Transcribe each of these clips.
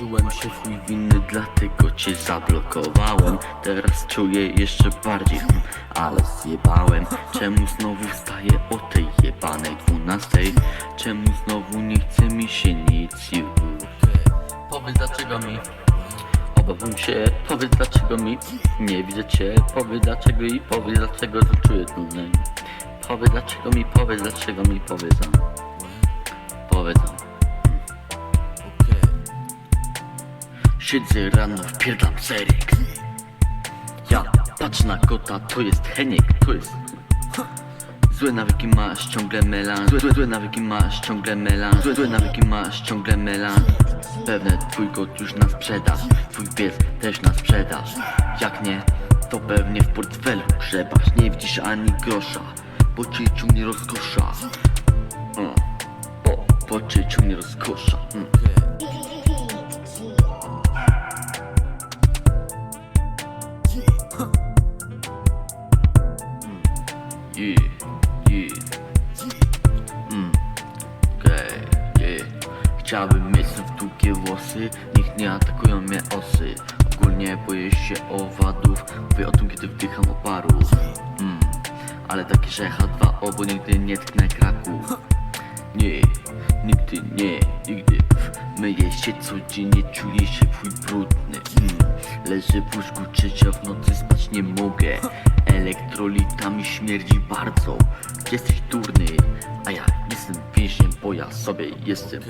Czułem się chuj winny, dlatego cię zablokowałem Teraz czuję jeszcze bardziej, ale zjebałem Czemu znowu wstaję o tej jebanej dwunastej? Czemu znowu nie chce mi się nic już? Powiedz dlaczego mi Obawiam się, powiedz dlaczego mi Nie widzę cię, powiedz dlaczego i powiedz dlaczego to czuję Powiedz dlaczego mi, powiedz dlaczego mi, powiedz a. Powiedz. Siedzę rano, wpierdam serek Ja patrzę na kota, to jest Heniek, to jest Złe nawyki masz, ciągle melan. Złe, złe, złe nawyki masz, ciągle melan. Złe, złe nawyki masz, ciągle melan. Pewne twój kot już na sprzedaż Twój pies też na sprzedaż. Jak nie, to pewnie w portfelu grzebasz Nie widzisz ani grosza Bo cię ciągnie rozkosza mm. Bo, bo cię ciągnie rozkosza mm. Yeah, yeah. Mm. Okej, yeah. Chciałbym mieć znów długie włosy Niech nie atakują mnie osy Ogólnie boję się owadów Mówię o tym kiedy wdycham oparów mm. Ale takie, że H2O Bo nigdy nie tknę kraków Nie, nigdy nie, nigdy Myję się codziennie, czuję się chuj brudny mm. Leżę w łóżku trzecia w nocy, spać nie mogę. Elektrolitami śmierdzi bardzo. Jesteś durny, a ja jestem więźniem, bo ja sobie jestem.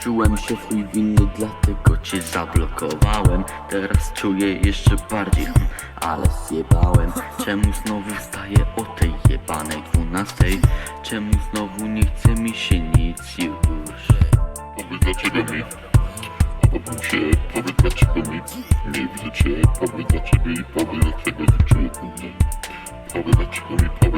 Czułem się chuj winny, dlatego cię zablokowałem. Teraz czuję jeszcze bardziej, ale zjebałem. Czemu znowu wstaję o tej jebanej dwunastej? Czemu znowu nie chce mi się nic już? Powiedz dlaczego mi Nie widzę cię, powiedz dlaczego i powiedz dlaczego to czuję mi, powiedz dlaczego mi, powiedz